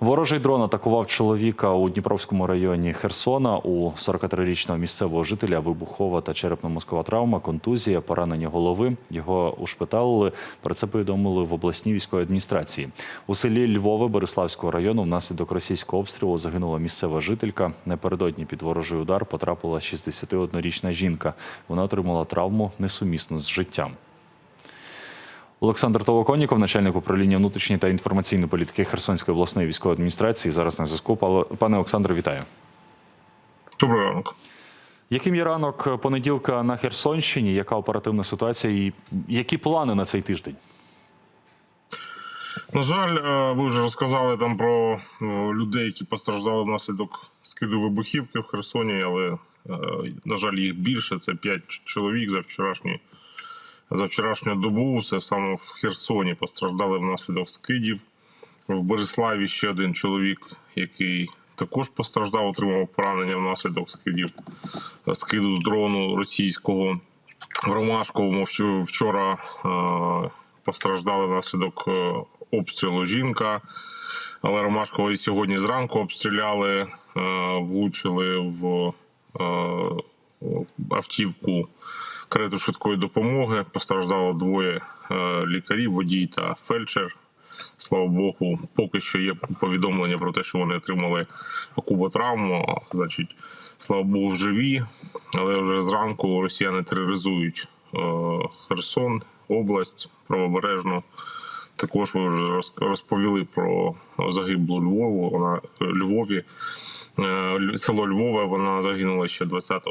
Ворожий дрон атакував чоловіка у Дніпровському районі Херсона. У 43-річного місцевого жителя вибухова та черепно-мозкова травма, контузія, поранення голови. Його ушпиталили. Про це повідомили в обласній військовій адміністрації. У селі Львове Бориславського району внаслідок російського обстрілу загинула місцева жителька. Напередодні під ворожий удар потрапила 61-річна жінка. Вона отримала травму несумісну з життям. Олександр Толоконіков, начальник управління внутрішньої та інформаційної політики Херсонської обласної військової адміністрації. Зараз на зв'язку. Пане Олександре, вітаю. Доброго ранку. Яким є ранок понеділка на Херсонщині? Яка оперативна ситуація і які плани на цей тиждень? На жаль, е, ви вже розказали там про е, людей, які постраждали внаслідок скиду вибухівки в Херсоні, але е, на жаль, їх більше. Це 5 чоловік за вчорашній. За вчорашню добу це саме в Херсоні постраждали внаслідок скидів. В Бориславі ще один чоловік, який також постраждав, отримав поранення внаслідок скидів скиду з дрону російського. В Ромашковому вчора е, постраждали внаслідок е, обстрілу жінка. Але Ромашково і сьогодні зранку обстріляли, е, влучили в е, автівку карету швидкої допомоги. Постраждало двоє е, лікарів, водій та фельдшер. Слава Богу, поки що є повідомлення про те, що вони отримали куботравму. Значить, слава Богу, живі. Але вже зранку росіяни тероризують е, Херсон, область правобережну. Також ви вже розповіли про загиблу Львову. Вона Львові. Е, Село Львове вона загинула ще 20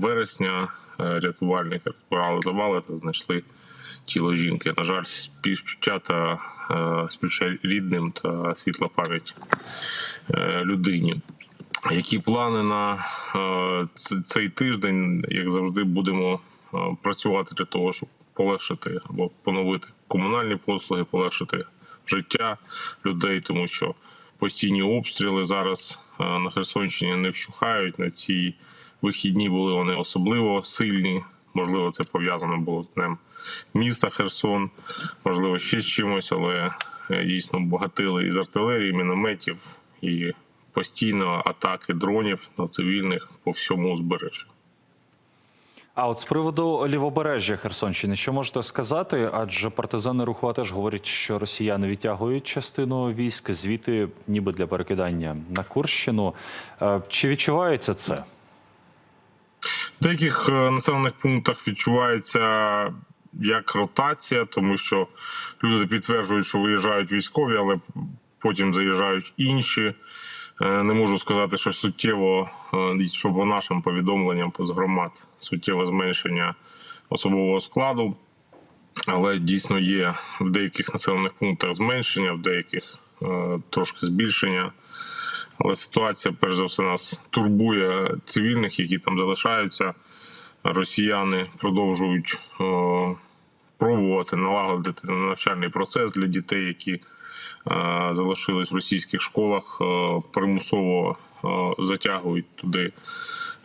вересня. Е, Рятувальники розбирали завали та знайшли тіло жінки. На жаль, співчуття та е, співчуття рідним та світла пам'ять е, людині. Які плани на цей тиждень, як завжди, будемо працювати для того, щоб полегшити або поновити комунальні послуги, полегшити життя людей, тому що постійні обстріли зараз на Херсонщині не вщухають. На ці вихідні були вони особливо сильні. Можливо, це пов'язано було з днем міста Херсон, можливо, ще з чимось, але е, дійсно багатили із артилерії, мінометів і постійно атаки дронів на цивільних по всьому узбережжю. А от з приводу лівобережжя Херсонщини, що можете сказати? Адже партизани руху теж говорять, що росіяни відтягують частину військ звідти, ніби для перекидання на Курщину. Е, Чи відчувається це? В деяких е, населених пунктах відчувається як ротація, тому що люди підтверджують, що виїжджають військові, але потім заїжджають інші. Е, Не можу сказати, що суттєво, е, що по нашим повідомленням з громад суттєве зменшення особового складу. Але дійсно є в деяких населених пунктах зменшення, в деяких трошки збільшення. Але ситуація, перш за все, нас турбує цивільних, які там залишаються. Росіяни продовжують е, пробувати налагодити навчальний процес для дітей, які е, залишились в російських школах, е, примусово е, затягують туди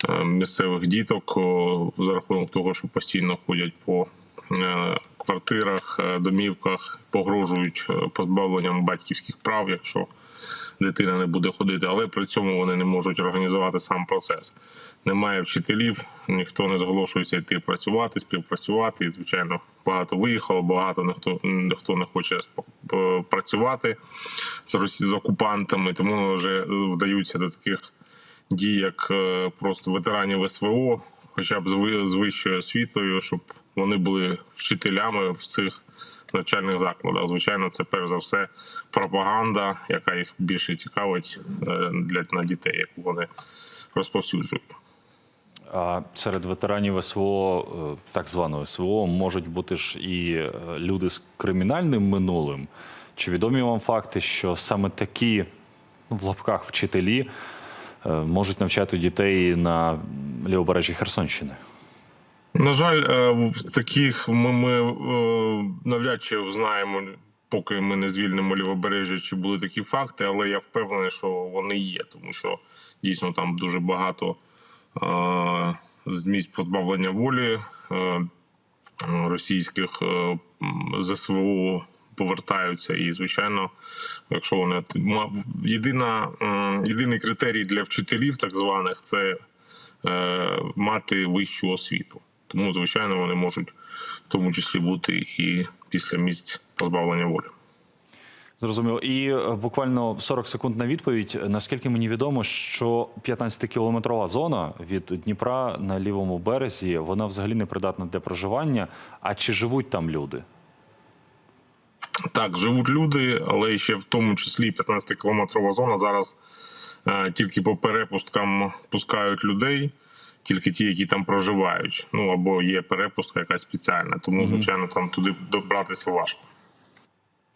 е, місцевих діток е, за рахунок того, що постійно ходять по е, квартирах, домівках, погрожують позбавленням батьківських прав, якщо дитина не буде ходити, але при цьому вони не можуть організувати сам процес. Немає вчителів, ніхто не зголошується йти працювати, співпрацювати. І, звичайно, багато виїхало, багато ніхто, ніхто не хоче працювати з, росі- з окупантами, тому вже вдаються до таких дій, як е, просто ветеранів СВО, хоча б з вищою освітою, щоб вони були вчителями в цих навчальних закладах. Звичайно, це перш за все пропаганда, яка їх більше цікавить е, для на дітей, яку вони розповсюджують. А серед ветеранів СВО, е, так званого СВО, можуть бути ж і е, люди з кримінальним минулим. Чи відомі вам факти, що саме такі ну, в лапках вчителі можуть навчати дітей на лівобережжі Херсонщини? На жаль, е, в таких ми, ми е, навряд чи знаємо, поки ми не звільнимо лівобережжя, чи були такі факти, але я впевнений, що вони є, тому що дійсно там дуже багато е, позбавлення волі е, російських ЗСВО повертаються. І, звичайно, якщо вони єдина, єдиний критерій для вчителів, так званих, це мати вищу освіту. Тому, звичайно, вони можуть в тому числі бути і після місць позбавлення волі. Зрозуміло. І е, буквально 40 секунд на відповідь. Наскільки мені відомо, що 15-кілометрова зона від Дніпра на лівому березі вона взагалі не придатна для проживання. А чи живуть там люди? Так, живуть люди, але ще в тому числі 15-кілометрова зона зараз е, тільки по перепусткам пускають людей, тільки ті, які там проживають. Ну або є перепустка якась спеціальна. Тому, звичайно, там туди добратися важко.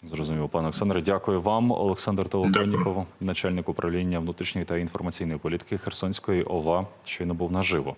Зрозуміло, пане Олександре, дякую вам. Олександр Толоконіков, начальник управління внутрішньої та інформаційної політики Херсонської ОВА, щойно був наживо.